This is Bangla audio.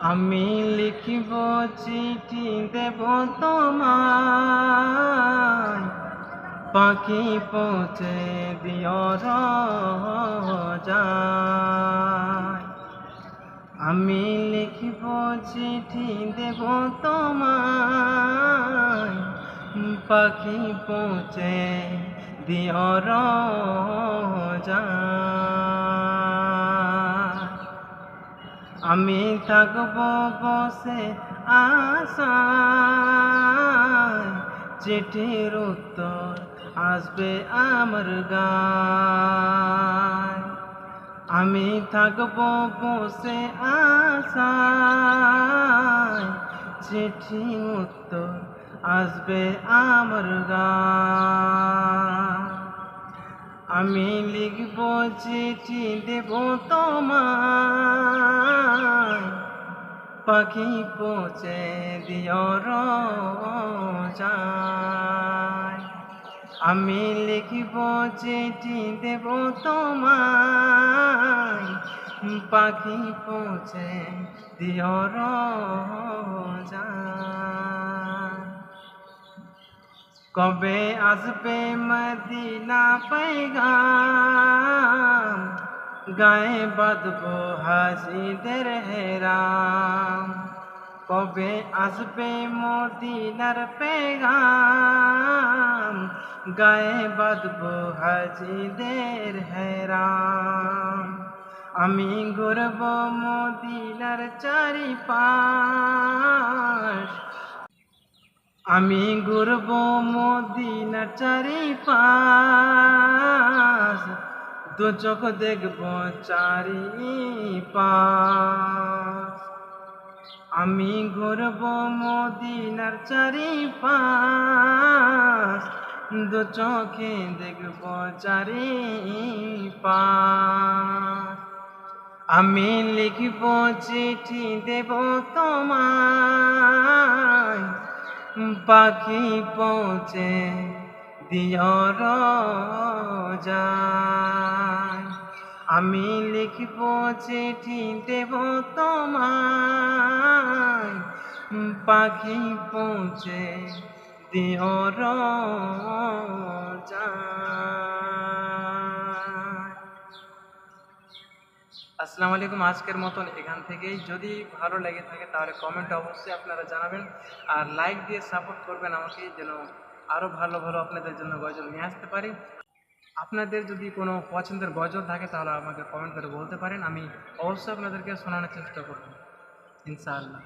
আমি লিখিব চিঠি দেব তোমায়। পাখি পৌঁছে দিও যায় আমি লিখিব চিঠি দেব তোমায়। পাখি পৌঁছে দিও যায় আমি থাকব বসে আশায়। চিঠির উত্তর আসবে আমার গায়। আমি থাকব বসে আশায়। চিঠি উত্তর আসবে আমার গায়। আমি লিখব চিঠি দেব তোমায়। পাখি পৌঁছে দিও যায় আমি লিখব চিঠি দেব তোমায়। পাখি পৌঁছে দিও যায় কবে আসবে মদিনা পেগাম গায়ে বদবো হাসিদের হেরাম। কবে আসবে মদিনার পেগাম গায়ে বদবো হাজিদের হেরাম। আমি ঘুরব মদিনার চারিপাশ। আমি ঘুরব মদিনার চারিপাশ। দু চোখ দেখব চারিপাশ। আমি ঘুরব মদিনার চারিপাশ। দু চোখে দেখব চারিপাশ। আমি লিখব চিঠি দেব তোমায় পাখি পৌঁছে দিও যায় আমি লিখব চিঠি দেব তোমায়। পাখি পৌঁছে দিও যায় আসসালামু আলাইকুম, আজকের মতন এখান থেকেই। যদি ভালো লেগে থাকে তাহলে কমেন্ট অবশ্যই আপনারা জানাবেন। আর লাইক দিয়ে সাপোর্ট করবেন আমাকে, যেন আরও ভালো ভালো আপনাদের জন্য গজল নিয়ে আসতে পারি। আপনাদের যদি কোনো পছন্দের গজল থাকে তাহলে আমাকে কমেন্ট করে বলতে পারেন। আমি অবশ্যই আপনাদেরকে শোনানোর চেষ্টা করব। ইনশাআল্লাহ।